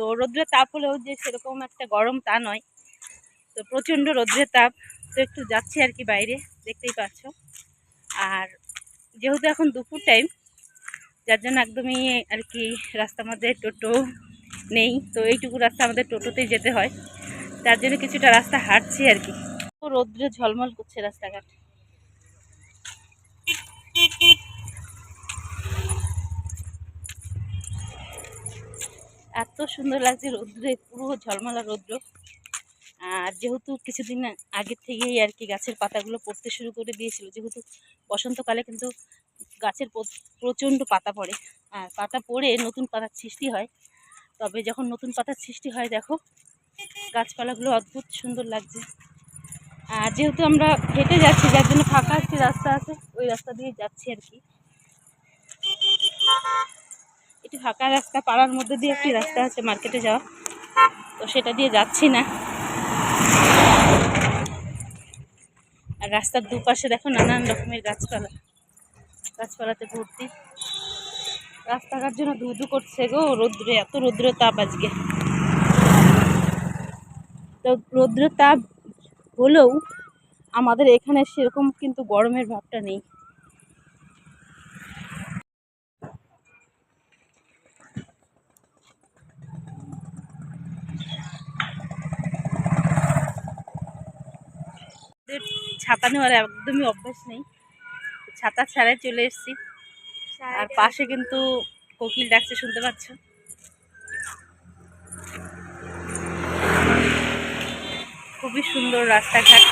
তো রৌদ্রের তাপ হলেও যে সেরকম একটা গরম তা নয়। তো প্রচণ্ড রৌদ্রের তাপ। তো একটু যাচ্ছি আর কি বাইরে, দেখতেই পাচ্ছ। আর যেহেতু এখন দুপুর টাইম যার জন্য একদমই আর কি রাস্তার মধ্যে টোটো নেই। তো এইটুকু রাস্তা আমাদের টোটোতেই যেতে হয়। তার জন্য কিছুটা রাস্তা হাঁটছি আর কি। রৌদ্রে ঝলমল করছে রাস্তাঘাট। এত সুন্দর লাগছে রৌদ্রে, পুরো ঝলমলা রৌদ্র। আর যেহেতু কিছুদিন আগের থেকেই আর কি গাছের পাতাগুলো পড়তে শুরু করে দিয়েছিল, যেহেতু বসন্তকালে কিন্তু গাছের প্রচণ্ড পাতা পড়ে। আর পাতা পড়ে নতুন পাতার সৃষ্টি হয়। তবে যখন নতুন পাতার সৃষ্টি হয়, দেখো, গাছপালাগুলো অদ্ভুত সুন্দর লাগছে। আর যেহেতু আমরা হেঁটে যাচ্ছি, যার জন্য ফাঁকা একটি রাস্তা আছে, ওই রাস্তা দিয়ে যাচ্ছি আর কি একটু ফাঁকা রাস্তা, পাড়ার মধ্যে দিয়ে একটি রাস্তা আছে মার্কেটে যাওয়া। তো সেটা দিয়ে যাচ্ছি না। আর রাস্তার দুপাশে দেখো নানান রকমের গাছপালা। গাছপালাতে ভর্তি। রাস্তাঘাট যেন ধু ধু করছে গো, রৌদ্রে, এত রৌদ্র তাপ আজকে। তো রৌদ্র তাপ হলেও আমাদের এখানে সেরকম কিন্তু গরমের ভাবটা নেই আমাদের ছাতা নেওয়ার একদমই অভ্যাস নেই। ছাতা ছাড়াই চলে এসেছি। আর পাশে কিন্তু কোকিল ডাকছে শুনতে পাচ্ছ? খুবই সুন্দর রাস্তাঘাট।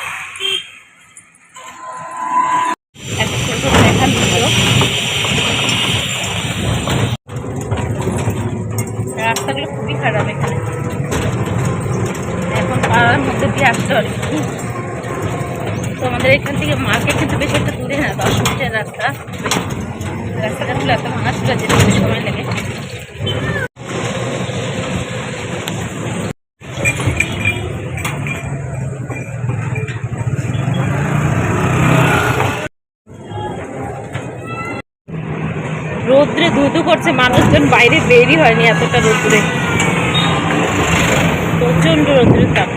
রাস্তাগুলো খুবই খারাপ এখানে। এখন পাড়ার মধ্যে দিয়ে আসতে হবে। আমাদের এখান থেকে মার্কেট কিন্তু বেশি একটা দূরে না, দশ মিনিটের রাস্তা। রাস্তাঘাটগুলো এত ভাঙা ছিল যেতে সময় লাগে। রোদ্রে ধুধু করছে মানুষজন, বাইরে বেরই হয়নি এতটা রোদ্রে। প্রচণ্ড রোদ্রের তাপ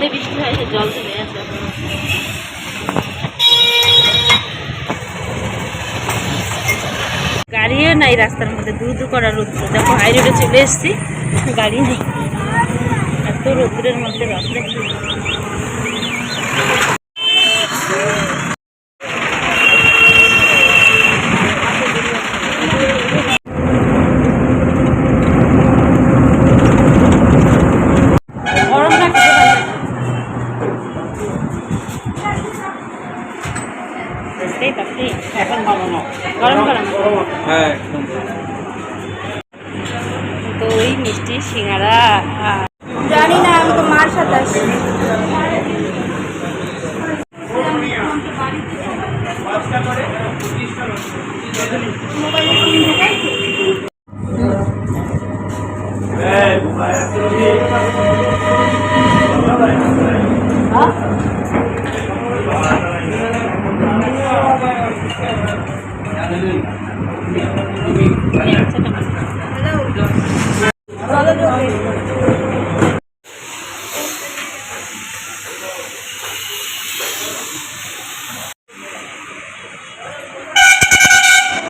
যে বৃষ্টি হয় সে জল চলে আসে গাড়িও নাই রাস্তার মধ্যে দু দু করা রৌদ্র। দেখো হাই রোডে চলে এসছি, গাড়ি নেই। এত রৌদ্রের মধ্যে রাস্তা বুঝতেই পারছি এখন ভালো না গরম গরম হ্যাঁ মিষ্টি সিঙ্গারা জানি না আমি তো মার সাথে আসি Huh? হ্যাঁ, Hello.